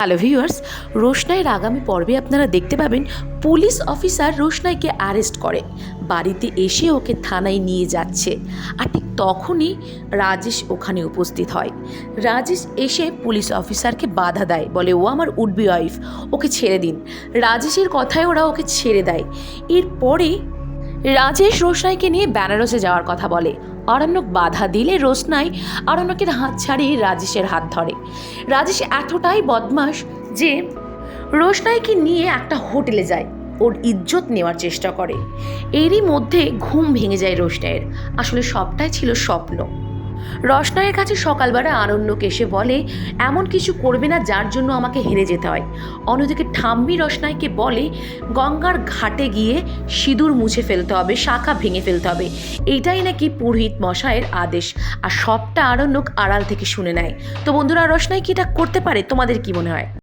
Hello viewers রোশনাইয়ের আগামী পর্বে আপনারা দেখতে পাবেন পুলিশ অফিসার রোশনাইকে আরেস্ট করে। বাড়িতে এসে ওকে থানায় নিয়ে যাচ্ছে। আর ঠিক তখনই রাজেশ ওখানে উপস্থিত হয়। রাজেশ এসে পুলিশ অফিসারকে বাধা দেয়, বলে, ও আমার উডবি ওয়াইফ ওকে ছেড়ে দিন। রাজেশের কথায় ওরা ওকে ছেড়ে দেয়। এরপরে রাজেশ রোশনাইকে নিয়ে বেনারসে যাওয়ার কথা বলে। অরণ্যক বাধা দিলে রোশনাই অরণ্যকের হাত ছাড়িয়ে রাজেশের হাত ধরে। রাজেশ এতটাই বদমাস যে রোশনাইকে নিয়ে একটা হোটেলে যায়। ওর ইজ্জত নেওয়ার চেষ্টা করে। এরই মধ্যে ঘুম ভেঙে যায় রোশনাইয়ের। আসলে সবটাই ছিল স্বপ্ন। রসনায়ের কাছে সকালবেলা আরণ্যক এসে বলে, এমন কিছু করবে না যার জন্য আমাকে হেরে যেতে হয়। অন্যদিকে ঠাম্মি রসনাইকে বলে, গঙ্গার ঘাটে গিয়ে সিঁদুর মুছে ফেলতে হবে, শাখা ভেঙে ফেলতে হবে। এইটাই নাকি পুরোহিত মশায়ের আদেশ। আর সবটা আরণ্যক আড়াল থেকে শুনে নেয়। তো বন্ধুরা রসনাই কি এটা করতে পারে? তোমাদের কি মনে হয়?